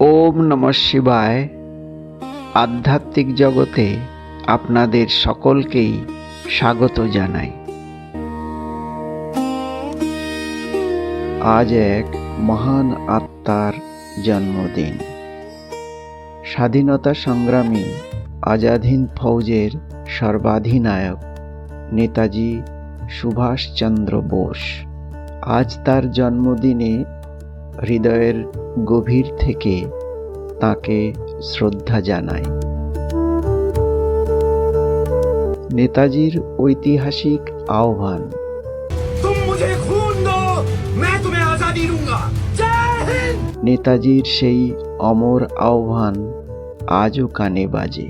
ওম নম শিবায়। আধ্যাত্মিক জগতে আপনাদের সকলকেই স্বাগত জানাই। আজ এক মহান আত্মার জন্মদিন। স্বাধীনতা সংগ্রামী আজাদ হিন্দ ফৌজের সর্বাধিনায়ক নেতাজি সুভাষচন্দ্র বোস আজ তার জন্মদিনে হৃদয়ের গভীর থেকে তাকে শ্রদ্ধা জানায়। নেতাজির ঐতিহাসিক আহ্বান। নেতাজির সেই অমর আহ্বান আজও কানে বাজে।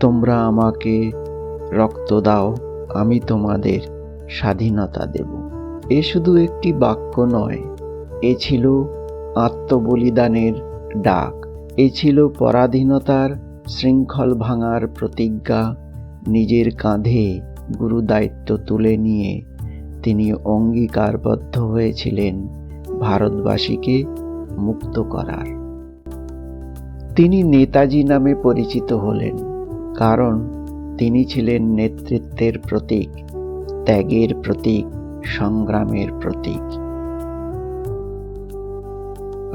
তোমরা আমাকে রক্ত দাও আমি তোমাদের স্বাধীনতা দেব। এ শুধু একটি বাক্য নয় এ ছিল আত্মবলিদানের ডাক। এ ছিল পরাধীনতার শৃঙ্খল ভাঙার প্রতিজ্ঞা। নিজের কাঁধে গুরু দায়িত্ব তুলে নিয়ে তিনি অঙ্গীকারবদ্ধ হয়েছিলেন ভারতবাসীকে মুক্ত করার। তিনি নেতাজি নামে পরিচিত হলেন, কারণ তিনি ছিলেন নেতৃত্বের প্রতীক, ত্যাগের প্রতীক, সংগ্রামের প্রতীক।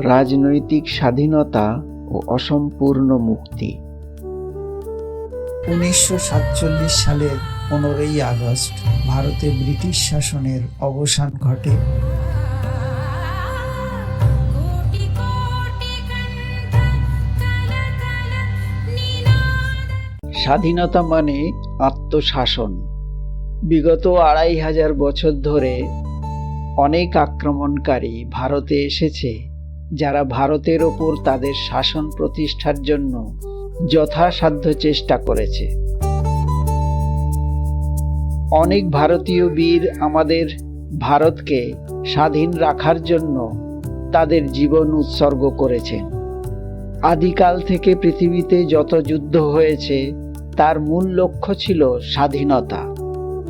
রাজনৈতিক স্বাধীনতা ও অসম্পূর্ণ মুক্তি। উনিশশো সাতচল্লিশ সালের পনেরোই আগস্ট ভারতে ব্রিটিশ শাসনের অবসান ঘটে। স্বাধীনতা মানে আত্মশাসন। বিগত আড়াই হাজার বছর ধরে অনেক আক্রমণকারী ভারতে এসেছে। যারা ভারতের ওপর তাদের শাসন প্রতিষ্ঠার জন্য যথাসাধ্য চেষ্টা করেছে। অনেক ভারতীয় বীর আমাদের ভারতকে স্বাধীন রাখার জন্য তাদের জীবন উৎসর্গ করেছেন। আদিকাল থেকে পৃথিবীতে যত যুদ্ধ হয়েছে, তার মূল লক্ষ্য ছিল স্বাধীনতা।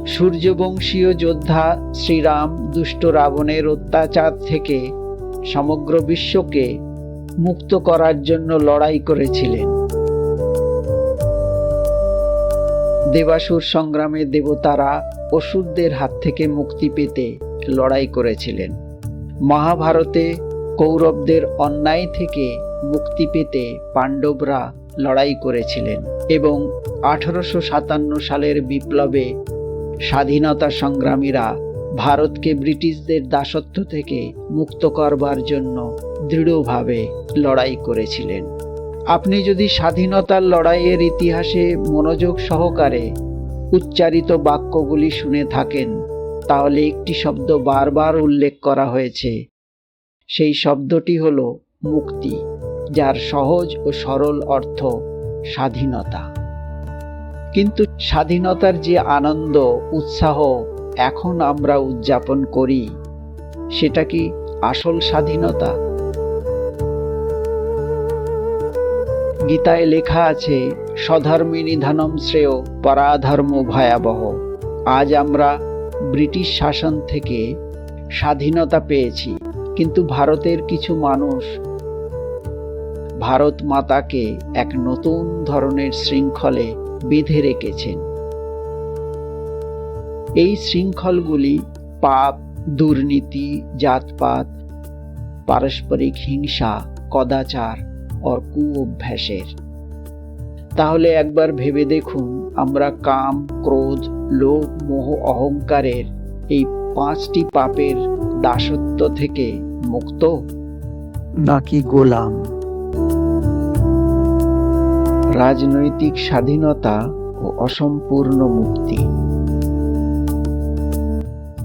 সূর্যবংশীয় যোদ্ধা শ্রীরাম দুষ্ট রাবণের অত্যাচার থেকে সমগ্র বিশ্বকে মুক্ত করার জন্য লড়াই করেছিলেন। দেবাসুর সংগ্রামে দেবতারা অসুরদের হাত থেকে মুক্তি পেতে লড়াই করেছিলেন। মহাভারতে কৌরবদের অন্যায় থেকে মুক্তি পেতে পাণ্ডবরা লড়াই করেছিলেন এবং আঠারোশো সাতান্ন সালের বিপ্লবে স্বাধীনতা সংগ্রামীরা ভারতকে ব্রিটিশদের দাসত্ব থেকে মুক্ত করবার জন্য দৃঢ়ভাবে লড়াই করেছিলেন। আপনি যদি স্বাধীনতার লড়াইয়ের ইতিহাসে মনোযোগ সহকারে উচ্চারিত বাক্যগুলি শুনে থাকেন, তাহলে একটি শব্দ বারবার উল্লেখ করা হয়েছে। সেই শব্দটি হল মুক্তি, যার সহজ ও সরল অর্থ স্বাধীনতা। কিন্তু স্বাধীনতার যে আনন্দ, উৎসাহ এখন আমরা উদযাপন করি, সেটা কি আসল স্বাধীনতা? গীতায় লেখা আছে স্বধর্মী শ্রেয়, পরাধর্ম ভয়াবহ। আজ আমরা ব্রিটিশ শাসন থেকে স্বাধীনতা পেয়েছি, কিন্তু ভারতের কিছু মানুষ ভারত মাতাকে এক নতুন ধরনের শৃঙ্খলে বেঁধে রেখেছেন। এই শৃঙ্খলগুলি পাপ দুর্নীতি জাতপাত পারস্পরিক হিংসা কদাচার ও কু অভ্যাসের তাহলে একবার ভেবে দেখুন আমরা কাম ক্রোধ লোভ মোহ অহংকারের এই পাঁচটি পাপের দাসত্ব থেকে মুক্ত? নাকি গোলাম? রাজনৈতিক স্বাধীনতা ও অসম্পূর্ণ মুক্তি।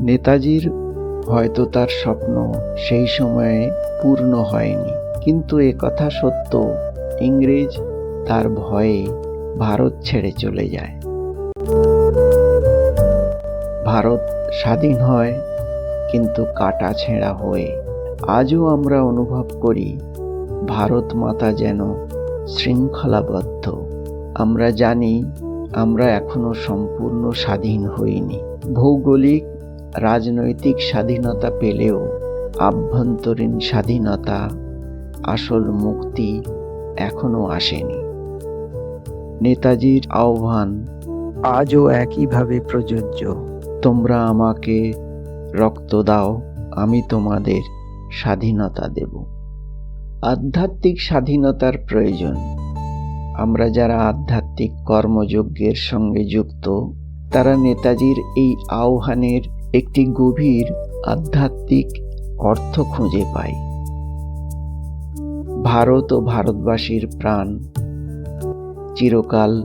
নেতাজির হয়তো তার স্বপ্ন সেই সময়ে পূর্ণ হয়নি। কিন্তু এ কথা সত্য, ইংরেজ তার ভয়ে ভারত ছেড়ে চলে যায়। ভারত স্বাধীন হয়, কিন্তু কাটা ছেঁড়া হয়ে। আজও আমরা অনুভব করি, ভারত মাতা যেন শৃঙ্খলাবদ্ধ। আমরা জানি, আমরা এখনও সম্পূর্ণ স্বাধীন হইনি। ভৌগোলিক রাজনৈতিক স্বাধীনতা পেলেও আভ্যন্তরীণ স্বাধীনতা, আসল মুক্তি এখনও আসেনি। নেতাজির আহ্বান আজও একইভাবে প্রযোজ্য। তোমরা আমাকে রক্ত দাও, আমি তোমাদের স্বাধীনতা দেব। আধ্যাত্মিক স্বাধীনতার প্রয়োজন। আমরা যারা আধ্যাত্মিক কর্মযজ্ঞের সঙ্গে যুক্ত, তারা নেতাজির এই আহ্বানের একটি গভীর আধ্যাত্মিক অর্থ খুঁজে পাই ভারত ও ভারতবাসীর প্রাণ চিরকাল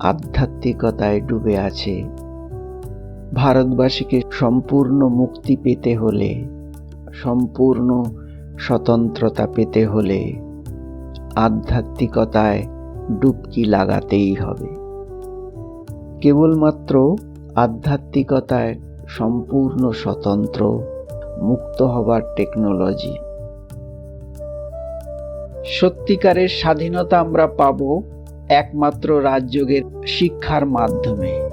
আধ্যাত্মিকতায় ডুবে আছে। ভারতবাসীকে সম্পূর্ণ মুক্তি পেতে হলে, সম্পূর্ণ স্বতন্ত্রতা পেতে হলে আধ্যাত্মিকতায় ডুবকি লাগাতেই হবে। কেবলমাত্র আধ্যাত্মিকতায় সম্পূর্ণ স্বতন্ত্র, মুক্ত হবার টেকনোলজি সত্যিকারের স্বাধীনতা আমরা পাব একমাত্র রাজযোগের শিক্ষার মাধ্যমে।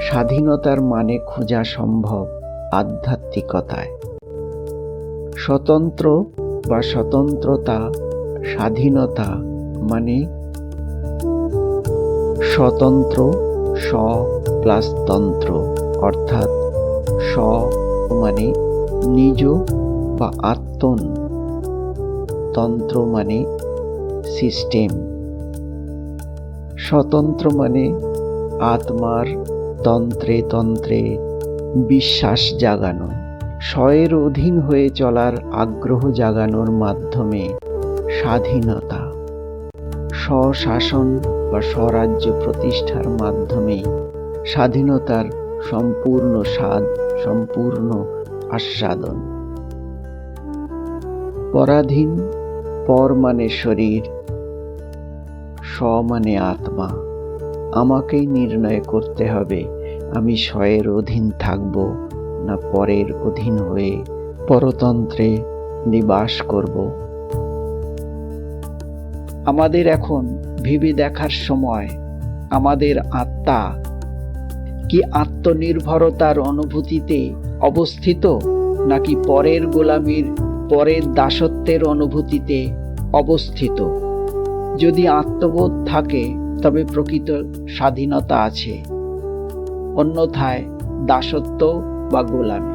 স্বাধীনতার মানে খোঁজা সম্ভব আধ্যাত্মিকতায়। স্বতন্ত্র বা স্বতন্ত্রতা, স্বাধীনতা মানে স্বতন্ত্র স্ব প্লাস তন্ত্র। অর্থাৎ স্ব মানে নিজ বা আত্মন। তন্ত্র মানে সিস্টেম। স্বতন্ত্র মানে আত্মার তন্ত্রে তন্ত্রে বিশ্বাস জাগানো। স্বয়ের অধীন হয়ে চলার আগ্রহ জাগানোর মাধ্যমে স্বাধীনতা। স্বশাসন বা স্বরাজ্য প্রতিষ্ঠার মাধ্যমে স্বাধীনতার সম্পূর্ণ স্বাদ, সম্পূর্ণ আস্বাদন। পরাধীন পর মানে শরীর স্ব মানে আত্মা। আমাকেই নির্ণয় করতে হবে, আমি স্বয়ের অধীন থাকব না পরের অধীন হয়ে পরতন্ত্রে নিবাস করব। আমাদের এখন ভেবে দেখার সময়, আমাদের আত্মা কি আত্মনির্ভরতার অনুভূতিতে অবস্থিত, নাকি পরের গোলামির, পরের দাসত্বের অনুভূতিতে অবস্থিত? যদি আত্মবোধ থাকে, তবে প্রকৃত স্বাধীনতা আছে। অন্যথায় দাসত্ব বা গোলামি।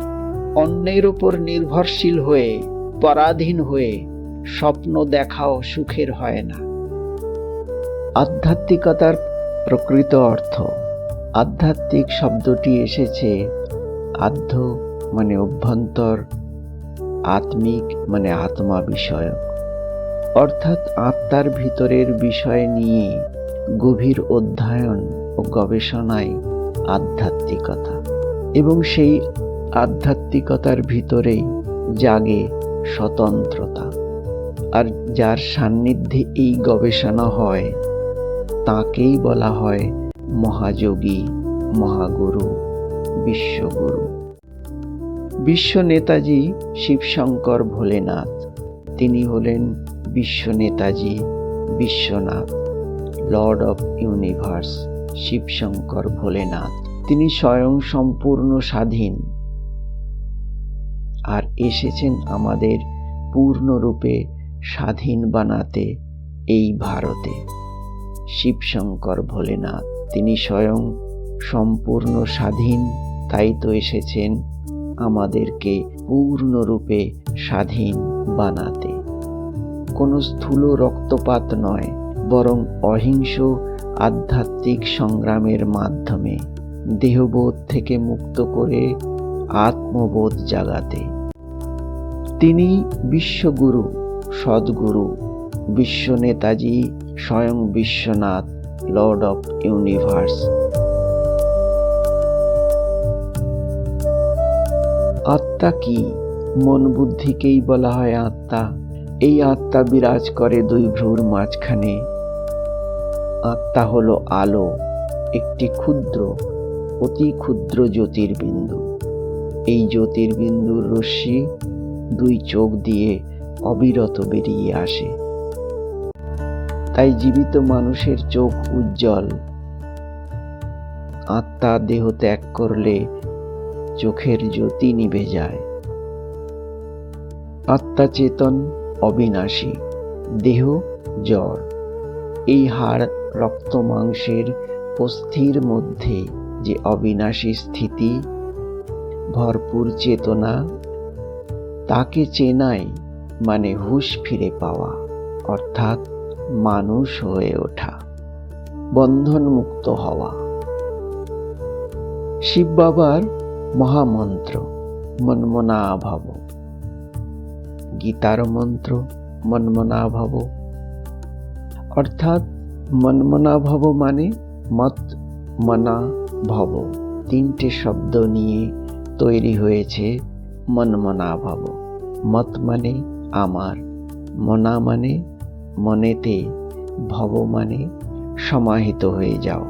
অন্যের উপর নির্ভরশীল হয়ে, পরাধীন হয়ে স্বপ্ন দেখাও সুখের হয় না। আধ্যাত্মিকতার প্রকৃত অর্থ। আধ্যাত্মিক শব্দটি এসেছে। আধ্য মানে অভ্যন্তর, আত্মিক মানে আত্মা বিষয়ক। অর্থাৎ আত্মার ভিতরের বিষয় নিয়ে গভীর অধ্যয়ন ও গবেষণায় আধ্যাত্মিকতা। এবং সেই আধ্যাত্মিকতার ভিতরেই জাগে স্বতন্ত্রতা। আর যার সান্নিধ্যে এই গবেষণা হয়, তাকেই বলা হয় মহাযোগী, মহাগুরু, বিশ্বগুরু। বিশ্ব নেতাজি শিবশঙ্কর ভোলেনাথ। তিনি হলেন বিশ্ব Netaji Vishwanath, lord of universe Shivshankar Bholenath. তিনি স্বয়ং সম্পূর্ণ স্বাধীন। আর এসেছেন আমাদের পূর্ণরূপে স্বাধীন বানাতে এই ভারতে, শিবশঙ্কর ভোলেনাথ। তিনি স্বয়ং সম্পূর্ণ স্বাধীন, তাই তো এসেছেন আমাদেরকে পূর্ণরূপে স্বাধীন বানাতে। কোনো স্থূল রক্তপাত নয়, বরং অহিংস আধ্যাত্মিক সংগ্রামের মাধ্যমে দেহবোধ থেকে মুক্ত করে আত্মবোধ জাগাতে। তিনি বিশ্বগুরু, সদ্গুরু, বিশ্ব নেতাজি, স্বয়ং বিশ্বনাথ। লর্ড অফ ইউনিভার্স আত্মা কি? মন বুদ্ধিকেই বলা হয় আত্মা। এই আত্মা বিরাজ করে দুই ভ্রুর মাঝখানে। আত্মা হলো আলো, একটি ক্ষুদ্র, অতি ক্ষুদ্র জ্যোতির্বিন্দু। এই জ্যোতির্বিন্দুর রশ্মি দুই চোখ দিয়ে অবিরত বেরিয়ে আসে। তাই জীবিত মানুষের চোখ উজ্জ্বল। আত্মা দেহ ত্যাগ করলে চোখের জ্যোতি নিভে যায়। আত্মা চেতন অবিনাশী, দেহ জড় এই হাড় রক্ত মাংসের অস্থির মধ্যে যে অবিনাশী স্থিতি, ভরপুর চেতনা, তাকে চেনাই মানে হুঁশ ফিরে পাওয়া। অর্থাৎ মানুষ হয়ে ওঠা, বন্ধনমুক্ত হওয়া। শিব বাবার মহামন্ত্র মনমনা ভাব গীতার মন্ত্র মনমনা ভাব অর্থাৎ মনমনা ভব মানে মত মনা ভব তিনটে শব্দ নিয়ে তৈরি হয়েছে মনমনা ভব মত মানে আমার, মনা মানে মনেতে ভব মানে সমাহিত হয়ে যাও।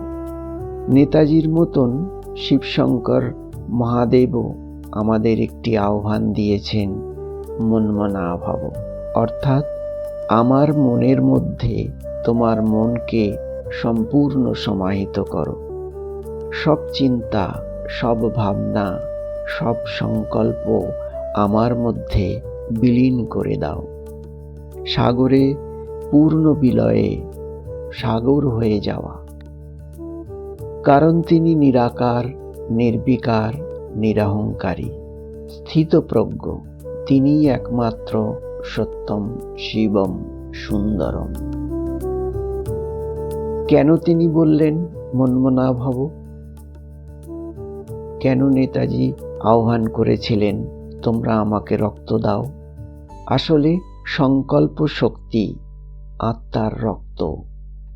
নেতাজির মতন শিবশঙ্কর মহাদেবও আমাদের একটি আহ্বান দিয়েছেন মনমনা ভাব অর্থাৎ আমার মনের মধ্যে তোমার মনকে সম্পূর্ণ সমাহিত করো। সব চিন্তা, সব ভাবনা, সব সংকল্প আমার মধ্যে বিলীন করে দাও। সাগরে পূর্ণ বিলয়ে সাগর হয়ে যাওয়া। কারণ তিনি নিরাকার, নির্বিকার, নিরহংকারী, স্থিতপ্রজ্ঞ। তিনিই একমাত্র সত্যম শিবম সুন্দরম। কেন তিনি বললেন মনমনা ভব কেন নেতাজি আহ্বান করেছিলেন, তোমরা আমাকে রক্ত দাও? আসলে সংকল্প শক্তি আত্মার রক্ত।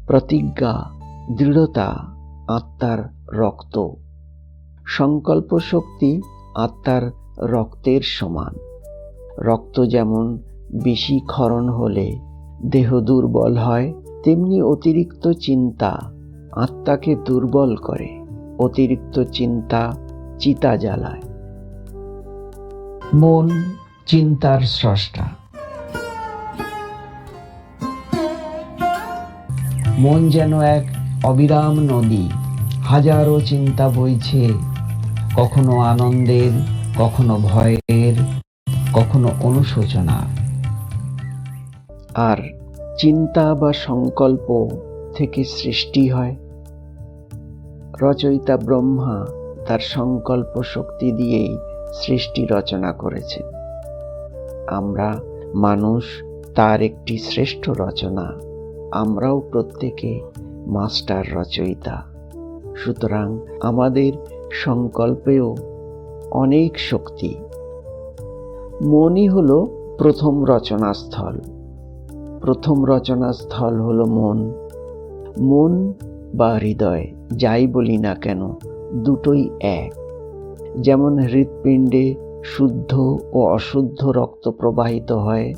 প্রতিজ্ঞা, দৃঢ়তা, আত্মার রক্ত। সংকল্প শক্তি আত্মার রক্তের সমান। রক্ত যেমন বেশি ক্ষরণ হলে দেহ দুর্বল হয়, তেমনি অতিরিক্ত চিন্তা আত্মাকে দুর্বল করে। অতিরিক্ত চিন্তা চিতা জ্বালায়। মন চিন্তার স্রষ্টা। মন যেন এক অবিরাম নদী। হাজারো চিন্তা বইছে। কখনো আনন্দের, কখনো ভয়ের, কখনো অনুশোচনা। আর চিন্তা বা সংকল্প থেকে সৃষ্টি হয়। রচয়িতা ব্রহ্মা তার সংকল্প শক্তি দিয়েই সৃষ্টি রচনা করেছেন আমরা মানুষ তার একটি শ্রেষ্ঠ রচনা। আমরাও প্রত্যেকে মাস্টার রচয়িতা। সুতরাং আমাদের সংকল্পেও অনেক শক্তি। মনই হলো প্রথম রচনাস্থল। প্রথম রচনাস্থল হলো মন। মন বা হৃদয়, যাই বলি না কেন, দুটোই এক। যেমন হৃৎপিণ্ডে শুদ্ধ ও অশুদ্ধ রক্ত প্রবাহিত হয়,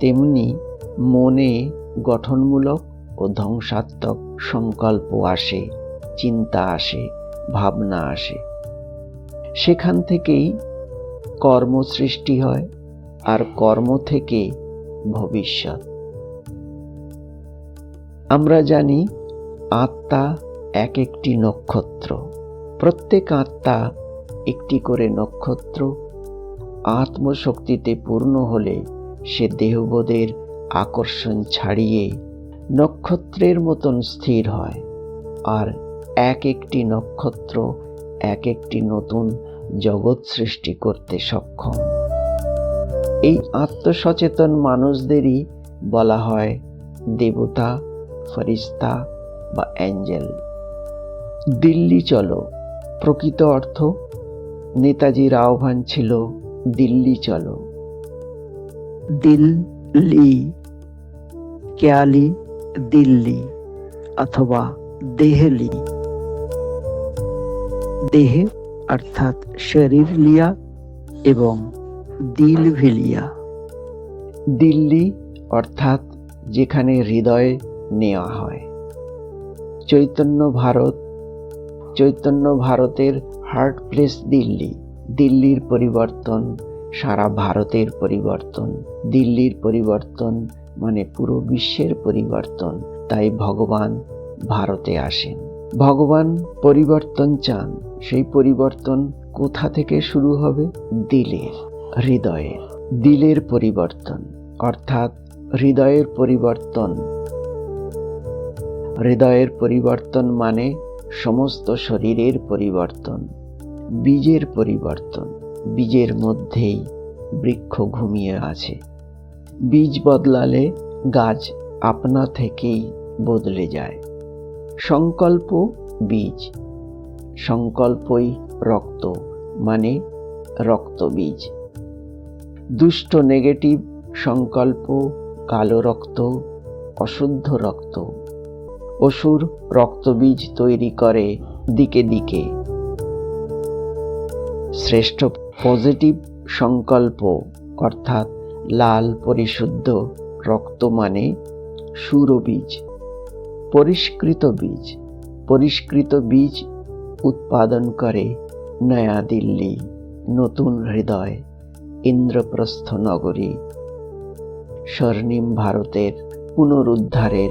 তেমনি মনে গঠনমূলক ও ধ্বংসাত্মক সংকল্প আসে, চিন্তা আসে, ভাবনা আসে। সেখান থেকেই কর্ম সৃষ্টি হয় আর কর্ম থেকে ভবিষ্যৎ। আমরা জানি আত্মা এক একটি নক্ষত্র। প্রত্যেক আত্মা একটি করে নক্ষত্র। আত্মশক্তিতে পূর্ণ হলে সে দেহবোধের আকর্ষণ ছাড়িয়ে নক্ষত্রের মতন স্থির হয়। আর এক একটি নক্ষত্র এক একটি নতুন জগৎ সৃষ্টি করতে সক্ষম। এই আত্মসচেতন মানুষদেরই বলা হয় দেবতা ফরিস্তা বা অ্যাঞ্জেল। দিল্লি চলো, প্রকৃত অর্থ নেতাজির আহ্বান ছিল, দিল্লি চলো। দিল্লি। কেয়ালি, দিল্লি অথবা দেহলি। দেহে অর্থাৎ শরীর লিয়া এবং দিল ভিলিয়া। দিল্লি অর্থাৎ যেখানে হৃদয় নেওয়া হয়। চৈতন্য ভারত, চৈতন্য ভারতের হার্ট প্লেস দিল্লি। দিল্লির পরিবর্তন সারা ভারতের পরিবর্তন, দিল্লির পরিবর্তন মানে পুরো বিশ্বের পরিবর্তন। তাই ভগবান ভারতে আসেন। ভগবান পরিবর্তন চান। সেই পরিবর্তন কোথা থেকে শুরু হবে? দিলের, হৃদয়ের। দিলের পরিবর্তন, অর্থাৎ হৃদয়ের পরিবর্তন। হৃদয়ের পরিবর্তন মানে সমস্ত শরীরের পরিবর্তন, বীজের পরিবর্তন। বীজের মধ্যেই বৃক্ষ ঘুমিয়ে আছে। বীজ বদলালে গাছ আপনা থেকেই বদলে যায়। সংকল্প বীজ। সংকল্পই রক্ত মানে রক্ত বীজ। দুষ্ট নেগেটিভ সংকল্প, কালো রক্ত, অশুদ্ধ রক্ত। অসুর রক্তবীজ তৈরি করে দিকে দিকে। শ্রেষ্ঠ পজিটিভ সংকল্প, অর্থাৎ লাল পরিশুদ্ধ রক্ত মানে সুরবীজ, পরিষ্কৃত বীজ। পরিষ্কৃত বীজ উৎপাদন করে নয়া দিল্লি নতুন হৃদয়, ইন্দ্রপ্রস্থ নগরী। স্বর্ণিম ভারতের পুনরুদ্ধারের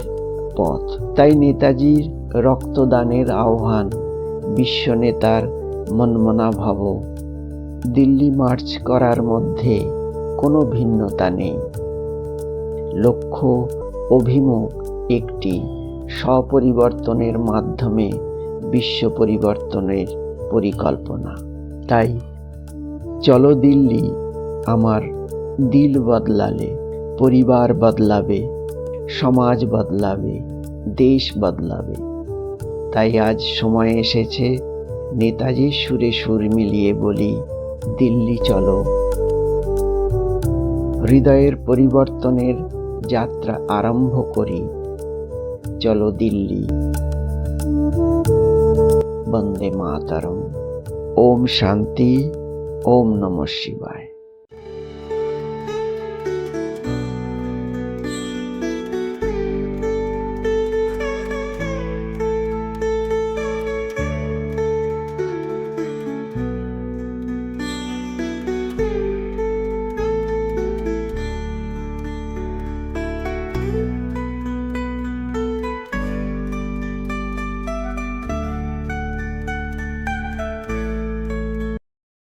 পথ। তাই নেতাজির রক্তদানের আহ্বান, বিশ্ব নেতার মনমনা ভাব দিল্লি মার্চ করার মধ্যে কোনো ভিন্নতা নেই। লক্ষ্য, অভিমুখ একটি স্বপরিবর্তনের মাধ্যমে বিশ্ব পরিবর্তনের পরিকল্পনা। তাই চলো দিল্লি আমার দিল বদলালে, পরিবার বদলাবে, সমাজ বদলাবে, দেশ বদলাবে। তাই আজ সময় এসেছে নেতাজির সুরে সুর মিলিয়ে বলি দিল্লি চলো। হৃদয়ের পরিবর্তনের যাত্রা আরম্ভ করি। চলো দিল্লি। বন্দে মাতরম। ওম শান্তি, ওম নম শিবায়।